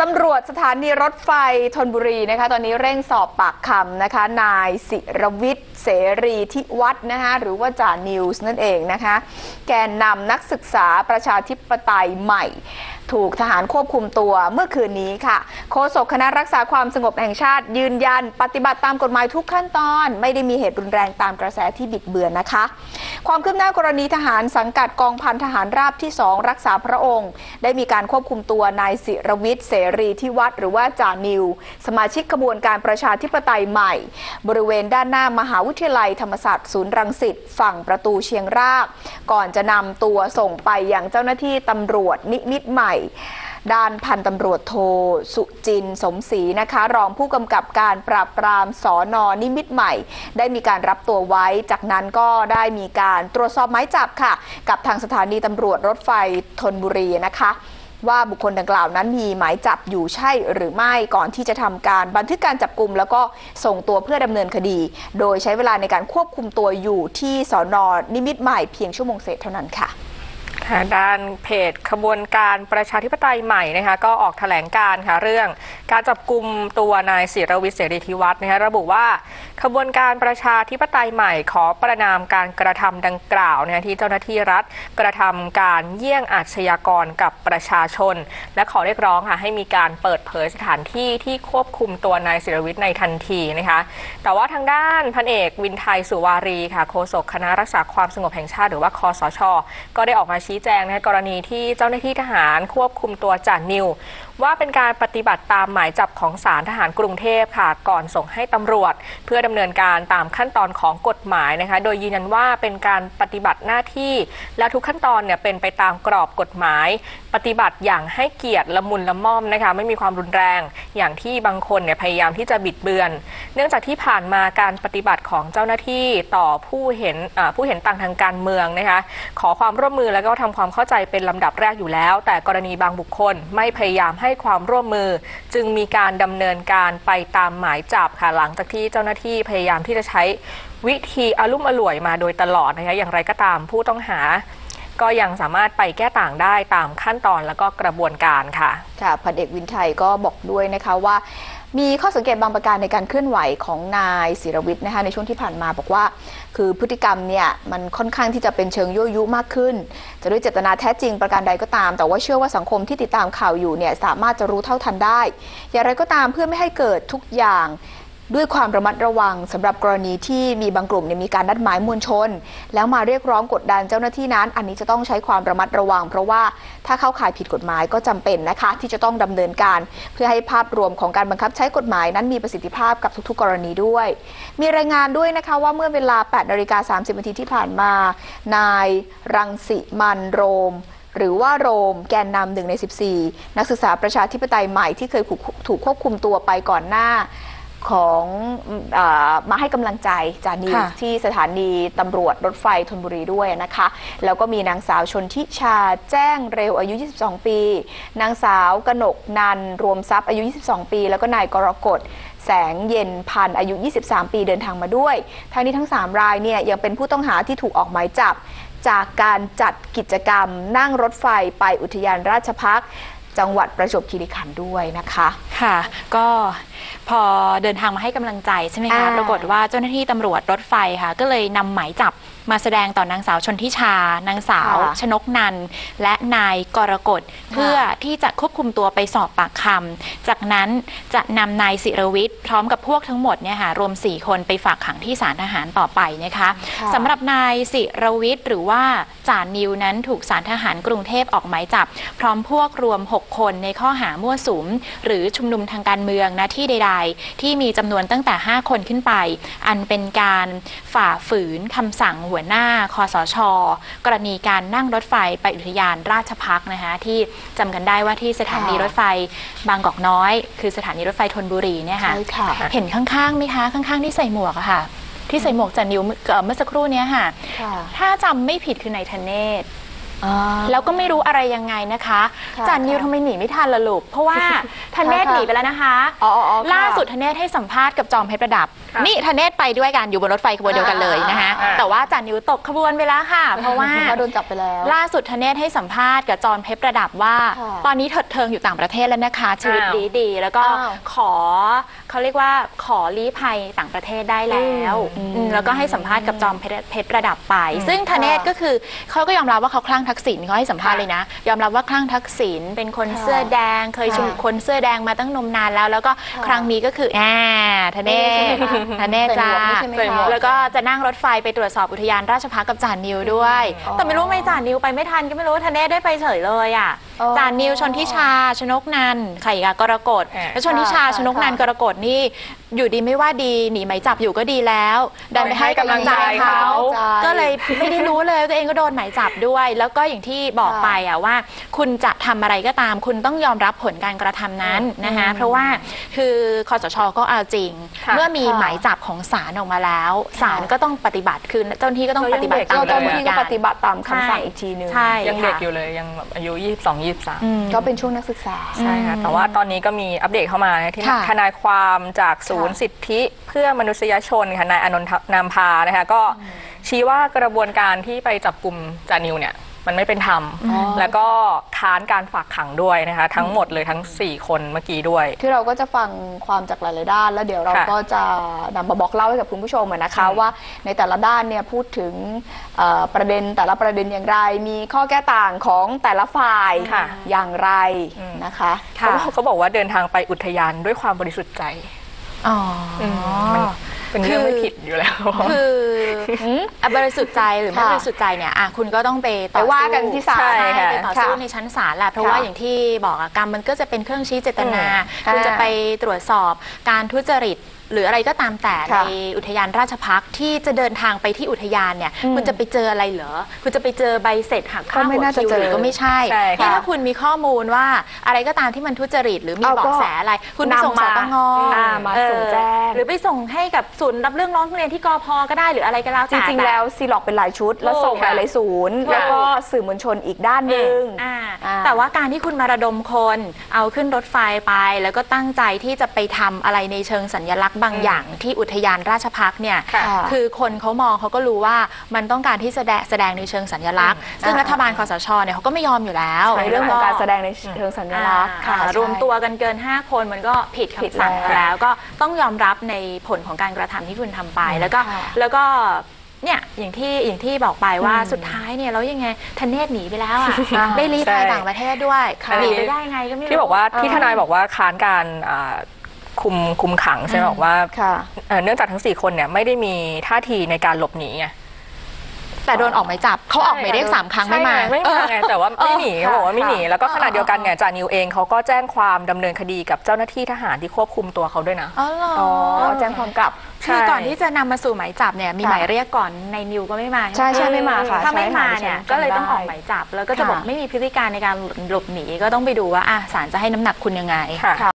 ตำรวจสถานีรถไฟธนบุรีนะคะ ตอนนี้เร่งสอบปากคำนะคะ นายศิรวิทย์เสรีทิวัฒน์นะคะหรือว่าจ่านิวส์นั่นเองนะคะ แกนนำนักศึกษาประชาธิปไตยใหม่ ถูกทหารควบคุมตัวเมื่อคืนนี้ค่ะ โฆษกคณะรักษาความสงบแห่งชาติ ยืนยัน ปฏิบัติตามกฎหมายทุกขั้นตอน ไม่ได้มีเหตุรุนแรงตามกระแสที่บิดเบือนนะคะ ความคืบหน้ากรณีทหารสังกัดกองพันทหารราบที่ 2 รักษาพระองค์ ได้มีการควบคุมตัวนายศิรวิทย์เสรีที่วัดหรือว่าจ่านิว สมาชิกขบวนการประชาธิปไตยใหม่ บริเวณด้านหน้ามหาวิทยาลัยธรรมศาสตร์ศูนย์รังสิตฝั่งประตูเชียงราก ก่อนจะนำตัวส่งไปยังเจ้าหน้าที่ตำรวจนิมิตใหม่ด้านพันตำรวจโทสุจินสมศรีนะคะ รองผู้กำกับการปราบปรามสอนอนิมิตรใหม่ ได้มีการรับตัวไว้ จากนั้นก็ได้มีการตรวจสอบหมายจับค่ะ กับทางสถานีตำรวจรถไฟธนบุรีนะคะว่าบุคคลดังกล่าวนั้นมีหมายจับอยู่ใช่หรือไม่ก่อนที่จะทำการบันทึกการจับกลุ่ม แล้วก็ส่งตัวเพื่อดำเนินคดี โดยใช้เวลาในการควบคุมตัวอยู่ที่สอนอนิมิตรใหม่เพียงชั่วโมงเศษเท่านั้นค่ะ ด้านเพจขบวนการประชาธิปไตยใหม่นะคะก็ออกแถลงการค่ะเรื่อง การจับกลุ่มตัวนายศิรวิทย์เสรีธิวัฒน์นะคะระบุว่าขบวนการประชาธิปไตยใหม่ขอประนามการกระทำดังกล่าวนะคะที่เจ้าหน้าที่รัฐกระทำการเยี่ยงอาชญากรกับประชาชน และขอเรียกร้องค่ะให้มีการเปิดเผยสถานที่ที่ควบคุมตัวนายศิรวิทย์ในทันทีนะคะแต่ว่าทางด้านพันเอกวินไทยสุวารีค่ะโฆษกคณะรักษาความสงบแห่งชาติหรือว่าคอสช ก็ได้ออกมาชี้แจงนะคะกรณีที่เจ้าหน้าที่ทหารควบคุมตัวจ่านิว ว่าเป็นการปฏิบัติตามหมายจับของศาลทหารกรุงเทพค่ะ ก่อนส่งให้ตำรวจ เพื่อดำเนินการตามขั้นตอนของกฎหมายนะคะ โดยยืนยันว่าเป็นการปฏิบัติหน้าที่ และทุกขั้นตอนเนี่ยเป็นไปตามกรอบกฎหมาย ปฏิบัติอย่างให้เกียรติละมุนละม่อมนะคะไม่มีความรุนแรง อย่างที่บางคนเนี่ยพยายามที่จะบิดเบือน เนื่องจากที่ผ่านมาการปฏิบัติของเจ้าหน้าที่ต่อผู้เห็นผู้เห็นต่างทางการเมืองนะคะขอความร่วมมือแล้วก็ทำความเข้าใจเป็นลำดับแรกอยู่แล้ว แต่กรณีบางบุคคลไม่พยายามให้ความร่วมมือ จึงมีการดำเนินการไปตามหมายจับค่ะหลังจากที่เจ้าหน้าที่พยายามที่จะใช้วิธีอารุ่มอร่วยมาโดยตลอดนะคะอย่างไรก็ตามผู้ต้องหา ก็ยังสามารถไปแก้ต่างได้ตามขั้นตอนแล้วก็กระบวนการค่ะค่ะพันเอกวินไทยก็บอกด้วยนะคะว่า มีข้อสังเกตบางประการในการเคลื่อนไหวของนายศิรวิทย์นะคะในช่วงที่ผ่านมาบอกว่า คือพฤติกรรมเนี่ยมันค่อนข้างที่จะเป็นเชิงยั่วยุมากขึ้น จะด้วยเจตนาแท้จริงประการใดก็ตาม แต่ว่าเชื่อว่าสังคมที่ติดตามข่าวอยู่เนี่ยสามารถจะรู้เท่าทันได้ อย่างไรก็ตามเพื่อไม่ให้เกิดทุกอย่าง ด้วยความระมัดระวังสำหรับกรณีที่มีบางกลุ่มเนี่ยมีการนัดหมายมวลชน แล้วมาเรียกร้องกดดันเจ้าหน้าที่นั้น อันนี้จะต้องใช้ความระมัดระวัง เพราะว่าถ้าเข้าข่ายผิดกฎหมายก็จำเป็นนะคะ ที่จะต้องดำเนินการ เพื่อให้ภาพรวมของการบังคับใช้กฎหมายนั้นมีประสิทธิภาพกับทุก ๆ กรณีด้วย มีรายงานด้วยนะคะว่าเมื่อเวลา8นาฬิกา30นาทีที่ผ่านมา นายรังสิมันโรมหรือว่าโรมแกนนำหนึ่งใน 14 นักศึกษาประชาธิปไตยใหม่ที่เคยถูกควบคุมตัวไปก่อนหน้า ของเออมาให้กำลังใจจานิวค่ะที่สถานีตำรวจรถไฟธนบุรีด้วยนะคะ แล้วก็มีนางสาวชนทิชาแจ้งเร็วอายุ 22 ปี นางสาวกนกนันรวมทรัพย์อายุ 22 ปี แล้วก็นายกรกฎแสงเย็นพันธ์อายุ 23 ปีเดินทางมาด้วยทั้งนี้ทั้ง 3 รายเนี่ยยังเป็นผู้ต้องหาที่ถูกออกหมายจับ จากการจัดกิจกรรมนั่งรถไฟไปอุทยานราชพักษ์ จังหวัดประจวบคีรีขันธ์ด้วยนะคะ ค่ะ ก็พอเดินทางมาให้กำลังใจใช่ไหมคะ อ่า ปรากฏว่าเจ้าหน้าที่ตำรวจรถไฟค่ะ ก็เลยนำหมายจับ มาแสดงต่อนางสาวชนทิชา นางสาว ค่ะชนกนันท์และนายกรกฎเพื่อที่จะควบคุมตัวไปสอบปากคำจากนั้นจะนำนายศิรวิทย์พร้อมกับพวกทั้งหมดเนี่ยค่ะรวม 4 คนไปฝากขังที่ศาลทหารต่อไปนะคะค่ะ สำหรับนายศิรวิทย์หรือว่าจ่านิวนั้นถูกศาลทหารกรุงเทพออกหมายจับ พร้อมพวกรวม 6 คนในข้อหามั่วสุม หรือชุมนุมทางการเมืองณที่ใด ๆ ที่มีจำนวนตั้งแต่ 5 คนขึ้นไป อันเป็นการฝ่าฝืนคำสั่งหัวหน้าคอสช กรณีการนั่งรถไฟไปอุทยานราชพักษ์นะคะที่จำกันได้ว่าที่สถานีค่ะรถไฟบางกอกน้อย คือสถานีรถไฟธนบุรีเนี่ยค่ะใช่ค่ะเห็นข้างๆไหมคะข้างๆ ที่ใส่หมวกอะค่ะ ที่ใส่หมวกจ่านิวเมื่อเอ่อเมื่อสักครู่เนี้ยค่ะค่ะ ถ้าจำไม่ผิดคือนายธเนศอ่า แล้วก็ไม่รู้อะไรยังไงนะคะค่ะจานนิวทำไมหนีไม่ทันล่ะลูก เพราะว่าธเนศค่ะหนีไปแล้วนะคะ อ๋ออ๋ออ๋อค่ะล่าสุดธเนศให้สัมภาษณ์กับจอมเพชรประดับค่ะนี่ธเนศไปด้วยกันอยู่บนรถไฟขบวนเดียวกันเลยนะคะอ่า แต่ว่าจานนิวตกขบวนไปแล้วค่ะ เพราะว่า ก็โดนจับไปแล้ว ล่าสุดธเนศให้สัมภาษณ์กับจอมเพชรประดับว่า ค่ะตอนนี้เถิดเทิงอยู่ต่างประเทศแล้วนะคะ ชีวิตอ้าวดีดีๆแล้วก็อ้าวขอ เขาเรียกว่าขอลี้ภัยต่างประเทศได้แล้วอืมอืมแล้วก็ให้สัมภาษณ์กับจอมเพชรเพชรประดับไป ซึ่งธเนศก็คือเขาก็ยอมรับว่าเขาคลั่งทักษิณเขาให้สัมภาษณ์เลยนะ ยอมรับว่าคลั่งทักษิณเป็นคนค่ะเสื้อแดง เคยชุมค่ะคนเสื้อแดงมาตั้งนมนานแล้ว แล้วก็ค่ะครั้งนี้ก็คือแอาธเนศธเนศใส่จ้าหมวกด้วยใช่ไหมใส่หมวคะกแล้วก็จะนั่งรถไฟไปตรวจสอบอุทยานราชพักษ์กับจานนิวด้วยอ๋อแต่ไม่รู้ทำไม่จานนิวไปไม่ทันก็ไม่รู้ว่าธเนศได้ไปเฉยเลยอะอ๋อ จานนิวชนทิชาชนกนันท์ไข่กากรกฎ อ่า แล้วชนทิชาค่ะชนกนันท์ค่ะกรกฎนี่ อยู่ดีไม่ว่าดีหนีไหมายจับอยู่ก็ดีแล้วดันไปให้กำลังใจเขาใช่ก็เลยไม่ได้รู้เลยว่าตัวเองก็โดนหมายจับด้วย แล้วก็อย่างที่บอกค่ะไปอะว่า คุณจะทำอะไรก็ตาม คุณต้องยอมรับผลการกระทำนั้นนะคะเพราะว่าคือคอสชก็เอาจริง ค่ะ เมื่อมีค่ะหมายจับของศาลออกมาแล้วศาลก็ต้องปฏิบัติคือเจ้าหน้าที่ก็ต้องปฏิบัติตามเรากเจ้าระหบน้าวนที่ก็การปฏิบัติตามคำสั่งใช่อีกทีหนึงใช่ ยังเด็กค่ะอยู่เลยยังแบบอายุ 22 23 อืม ก็เป็นช่วงนักศึกษา ใช่ค่ะ แต่ว่าตอนนี้ก็มีอัปเดตเข้ามานะที่ค่ะทนายความจากศูนย์ค่ะสิทธิเพื่อมนุษยชนค่ะนายอานนท์นามพานะคะก็ชี้ว่ากระบวนการที่ไปจับกลุ่มจานิวเนี่ยมันไม่เป็นธรรมอ๋อแล้วก็ค้านการฝากขังด้วยนะคะ ทั้งหมดเลยทั้ง 4 คนเมื่อกี้ด้วย ที่เราก็จะฟังความจากหลาย ๆ ด้าน แล้วเดี๋ยวเราค่ะก็จะนำมาบอกเล่าให้กับคุณผู้ชมอะนะคะอืมว่าในแต่ละด้านเนี่ยพูดถึงเอ่อประเด็นแต่ละประเด็นอย่างไร มีข้อแก้ต่างของแต่ละฝ่ายค่ะอย่างไรอืมนะคะค่ะเขาเขาบอกว่าเดินทางไปอุทยานด้วยความบริสุทธิ์ใจ อ๋ออมันเป็นเรื่องคือไม่ผิดอยู่แล้ว คืออะบริสุทธิ์ใจหรือไม่ค่ะบริสุทธิ์ใจเนี่ยอะคุณก็ต้องไปต่อไปว่าสู้กันที่ศาลใช่ค่ะไปต่อสู้ค่ะในชั้นศาลแหละเพราะว่าค่ะอย่างที่บอกอะกรรมมันก็จะเป็นเครื่องชี้เจตนา อืมคุณอ่าจะไปตรวจสอบการทุจริต หรืออะไรก็ตามแต่ค่ะในอุทยานราชพักษ์ที่จะเดินทางไปที่อุทยานเนี่ยอืมคุณจะไปเจออะไรเหรอ คุณจะไปเจอใบเสร็จหักค่าก็ไม่หัวน่าจะคิวเจอหรือก็ไม่ใช่ใช่ค่ะนี่ถ้าคุณมีข้อมูลว่าอะไรก็ตามที่มันทุจริตหรือมีเอาเบาะแสอะไร คุณไปส่งนำสมาตงอ่ามาส่งแจ้ง หรือไปส่งให้กับศูนย์รับเรื่องร้องเรียนที่กอพก็ได้หรืออะไรก็แล้วจแต่ ริงๆ แล้วซีล็อกเป็นหลายชุด แล้วส่งค่ะหลายๆศูนย์ ถูก แล้วก็สื่อมวลชนอีกด้านหนึ่ง อ่าอ่า แต่ว่าการที่คุณมาระดมคน เอาขึ้นรถไฟไป แล้วก็ตั้งใจที่จะไปทำอะไรในเชิงสัญลักษณ์บางอย่างที่อุทยานราชพักษ์เนี่ยค่ะคือคนเขามองเขาก็รู้ว่ามันต้องการที่แสดงแสดงในเชิงสัญลักษณ์ ซึ่งอ่ารัฐบาลคอสชเนี่ยเขาก็ไม่ยอมอยู่แล้วในเรื่องของการแสดงในเชิงสัญลักษณ์อ่าค่ะ รวมตัวกันเกิน 5 คนมันก็ผิดผิดคำสั่งแล้วแล้ว ก็ต้องยอมรับในผลของการกระทำที่คุณทำไปแล้วก็ค่ะแล้วก็เนี่ยอย่างที่อย่างที่บอกไปว่าอืมสุดท้ายเนี่ยแล้วยังไงทนเนศหนีไปแล้วอะอ่า ได้รีภัยใช่ ต่างประเทศด้วยค่ะหนีไปได้ไงก็ไม่รู้ ที่บอกว่าที่อ่าทนายบอกว่าค้านการอ่า คุมคุมขังใช่ไหมอืมบอกว่าค่ะ เอ่อเนื่องจากทั้ง4คนเนี่ยไม่ได้มีท่าทีในการหลบหนีไง แต่โดนออกหมายจับเขาออกหมายเรียกสามครั้งไม่มา ใช่ไม่มาไงแต่ว่าไม่หนีเออเขาบอกว่าไม่หนี ค่ะแล้วก็ขณะเดียวกันเนี่ยจานิวเองเขาก็แจ้งความดำเนินคดีกับเจ้าหน้าที่ทหารที่ควบคุมตัวเขาด้วยนะอ๋อเหรออ๋อแจ้งความกลับ คือใช่ก่อนที่จะนำมาสู่หมายจับเนี่ยมีค่ะหมายเรียกก่อนในนิวก็ไม่มาใช่ใช่ไม่มาค่ะถ้าไม่ใช่ค่ะมาเนี่ยดิฉันก็เลยต้องจำได้ออกหมายจับ แล้วก็จะค่ะ บอกไม่มีพฤติการในการหลบหนีก็ต้องไปดูว่าอะศาลจะให้น้ำหนักคุณยังไง ค่ะ